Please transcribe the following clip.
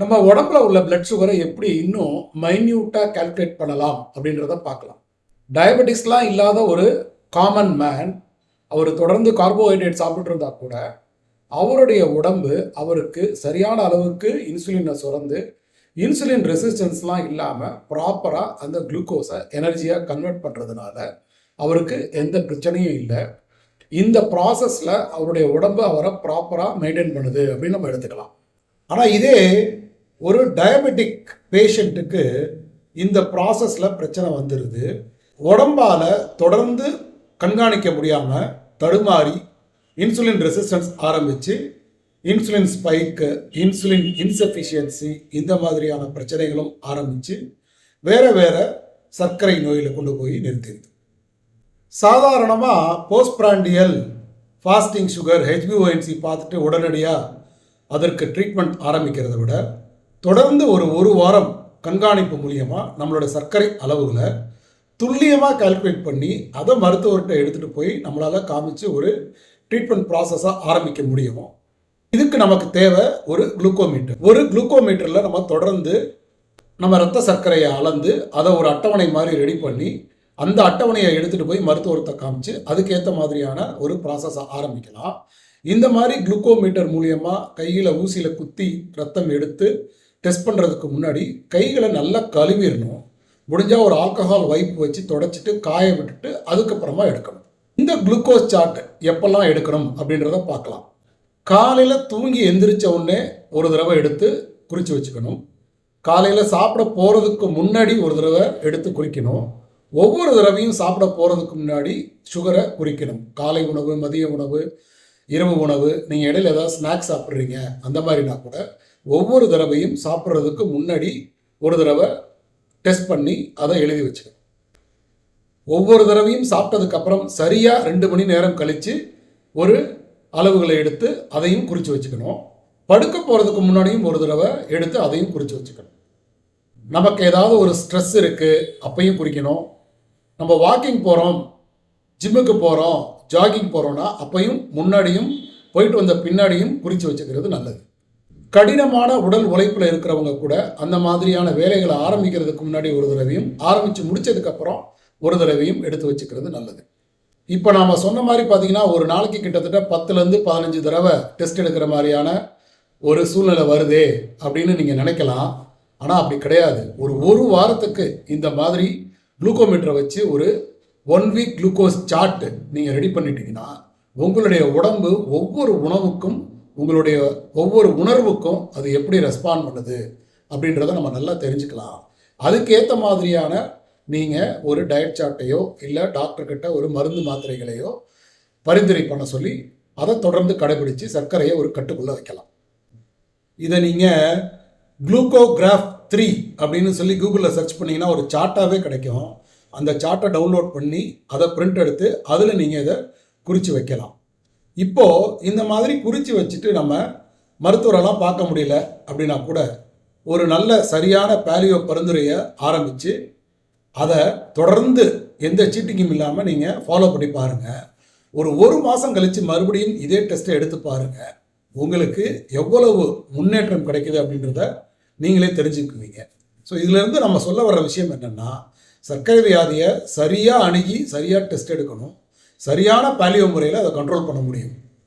நம்ம உடம்புல உள்ள பிளட் சுகரை எப்படி இன்னும் மைன்யூட்டாக கால்குலேட் பண்ணலாம் அப்படின்றத பார்க்கலாம். டயபெட்டிஸ்லாம் இல்லாத ஒரு காமன் மேன் அவர் தொடர்ந்து கார்போஹைட்ரேட் சாப்பிட்டு இருந்தா கூட அவருடைய உடம்பு அவருக்கு சரியான அளவுக்கு இன்சுலினை சுரந்து இன்சுலின் ரெசிஸ்டன்ஸ்லாம் இல்லாமல் ப்ராப்பராக அந்த குளுக்கோஸை எனர்ஜியாக கன்வெர்ட் பண்ணுறதுனால அவருக்கு எந்த பிரச்சனையும் இல்லை. இந்த ப்ராசஸில் அவருடைய உடம்பு அவரை ப்ராப்பராக மெயின்டைன் பண்ணுது அப்படின்னு நம்ம எடுத்துக்கலாம். ஆனால் இதே ஒரு டயபெட்டிக் பேஷண்ட்டுக்கு இந்த ப்ராசஸில் பிரச்சனை வந்துடுது உடம்பால் தொடர்ந்து கண்காணிக்க முடியாமல் தடுமாறி இன்சுலின் ரெசிஸ்டன்ஸ் ஆரம்பித்து இன்சுலின் ஸ்பைக்கு இன்சுலின் இன்சஃபிஷியன்சி இந்த மாதிரியான பிரச்சனைகளும் ஆரம்பித்து வேற வேற சர்க்கரை நோயில் கொண்டு போய் நிறுத்திடுது சாதாரணமாக போஸ்ட் பிராண்டியல் ஃபாஸ்டிங் சுகர் ஹெச்பிஓஎன்சி பார்த்துட்டு உடனடியாக அதற்கு ட்ரீட்மெண்ட் ஆரம்பிக்கிறத விட தொடர்ந்து ஒரு ஒரு வாரம் கண்காணிப்பு மூலியமாக நம்மளோட சர்க்கரை அளவுகளை துல்லியமாக கால்குலேட் பண்ணி அதை மருத்துவர்கிட்ட எடுத்துகிட்டு போய் நம்மளால் காமிச்சு ஒரு ட்ரீட்மெண்ட் ப்ராசஸாக ஆரம்பிக்க முடியும். இதுக்கு நமக்கு தேவை ஒரு குளுக்கோமீட்டர் ஒரு குளுக்கோமீட்டரில் நம்ம தொடர்ந்து நம்ம ரத்த சர்க்கரையை அளந்து அதை ஒரு அட்டவணை மாதிரி ரெடி பண்ணி அந்த அட்டவணையை எடுத்துகிட்டு போய் மருத்துவத்தை காமிச்சு அதுக்கேற்ற மாதிரியான ஒரு ப்ராசஸை ஆரம்பிக்கலாம். இந்த மாதிரி குளுக்கோமீட்டர் மூலியமாக கையில் ஊசியில் குத்தி ரத்தம் எடுத்து டெஸ்ட் பண்ணுறதுக்கு முன்னாடி கைகளை நல்லா கழுவிடணும். முடிஞ்சால் ஒரு ஆல்கஹால் வைப்பு வச்சு தொடச்சிட்டு காய விட்டுட்டு அதுக்கப்புறமா எடுக்கணும். இந்த குளுக்கோஸ் சார்ட் எப்பெல்லாம் எடுக்கணும் அப்படின்றத பார்க்கலாம். காலையில் தூங்கி எந்திரிச்ச உடனே ஒரு தடவை எடுத்து குறித்து வச்சுக்கணும். காலையில் சாப்பிட போகிறதுக்கு முன்னாடி ஒரு தடவை எடுத்து குறிக்கணும் ஒவ்வொரு தடவையும் சாப்பிட போகிறதுக்கு முன்னாடி சுகரை குறிக்கணும். காலை உணவு மதிய உணவு இரவு உணவு நீங்கள் இடையில ஏதாவது ஸ்நாக்ஸ் சாப்பிட்றீங்க அந்த மாதிரினா கூட ஒவ்வொரு தடவையும் சாப்பிட்றதுக்கு முன்னாடி ஒரு தடவை டெஸ்ட் பண்ணி அதை எழுதி வச்சுக்கணும். ஒவ்வொரு தடவையும் சாப்பிட்டதுக்கப்புறம் சரியாக ரெண்டு மணி நேரம் கழித்து ஒரு அளவுகளை எடுத்து அதையும் குறித்து வச்சுக்கணும். படுக்க போகிறதுக்கு முன்னாடியும் ஒரு தடவை எடுத்து அதையும் குறித்து வச்சுக்கணும். நமக்கு ஏதாவது ஒரு ஸ்ட்ரெஸ் இருக்குது அப்பையும் குறிக்கணும். நம்ம வாக்கிங் போகிறோம் ஜிம்முக்கு போகிறோம் ஜாகிங் போகிறோன்னா அப்பையும் முன்னாடியும் போயிட்டு வந்த பின்னாடியும் குறித்து வச்சுக்கிறது நல்லது. கடினமான உடல் உழைப்பில் இருக்கிறவங்க கூட அந்த மாதிரியான வேலைகளை ஆரம்பிக்கிறதுக்கு முன்னாடி ஒரு தடவையும் ஆரம்பித்து முடிச்சதுக்கப்புறம் ஒரு தடவையும் எடுத்து வச்சுக்கிறது நல்லது. இப்போ நாம் சொன்ன மாதிரி பார்த்தீங்கன்னா ஒரு நாளைக்கு கிட்டத்தட்ட பத்துலேருந்து பதினஞ்சு தடவை டெஸ்ட் எடுக்கிற மாதிரியான ஒரு சூழ்நிலை வருதே அப்படின்னு நீங்கள் நினைக்கலாம். ஆனால் அப்படி கிடையாது. ஒரு ஒரு வாரத்துக்கு இந்த மாதிரி குளுக்கோமீட்டரை வச்சு ஒரு ஒன் வீக் குளுக்கோஸ் சார்ட் நீங்கள் ரெடி பண்ணிட்டீங்கன்னா உங்களுடைய உடம்பு ஒவ்வொரு உணவுக்கும் உங்களுடைய ஒவ்வொரு உணர்வுக்கும் அது எப்படி ரெஸ்பாண்ட் பண்ணுது அப்படின்றத நம்ம நல்லா தெரிஞ்சுக்கலாம். அதுக்கேற்ற மாதிரியான நீங்கள் ஒரு டயட் சார்ட்டையோ இல்லை டாக்டர்கிட்ட ஒரு மருந்து மாத்திரைகளையோ பரிந்துரை பண்ண சொல்லி அதை தொடர்ந்து கடைபிடித்து சர்க்கரையை ஒரு கட்டுக்குள்ளே வைக்கலாம். இதை நீங்கள் குளுக்கோகிராஃப் த்ரீ அப்படின்னு சொல்லி கூகுளில் சர்ச் பண்ணிங்கன்னா ஒரு சார்ட்டாகவே கிடைக்கும். அந்த சார்ட்டை டவுன்லோட் பண்ணி அதை பிரிண்ட் எடுத்து அதில் நீங்கள் இதை குறித்து வைக்கலாம். இப்போது இந்த மாதிரி குறித்து வச்சுட்டு நம்ம மருத்துவரெல்லாம் பார்க்க முடியல அப்படின்னா கூட ஒரு நல்ல சரியான பேலியோ பரிந்துரையை ஆரம்பித்து அதை தொடர்ந்து எந்த சீட்டிங்கும் இல்லாமல் நீங்கள் ஃபாலோ பண்ணி பாருங்கள் ஒரு ஒரு மாதம் கழித்து மறுபடியும் இதே டெஸ்ட்டை எடுத்து பாருங்கள் உங்களுக்கு எவ்வளவு முன்னேற்றம் கிடைக்குது அப்படின்றத நீங்களே தெரிஞ்சுக்குவீங்க. ஸோ இதுலேருந்து நம்ம சொல்ல வர்ற விஷயம் என்னென்னா சர்க்கரை வியாதியை சரியாக அணுகி சரியாக டெஸ்ட் எடுக்கணும். சரியான பாலியோ முறையில் அதை கண்ட்ரோல் பண்ண முடியும்.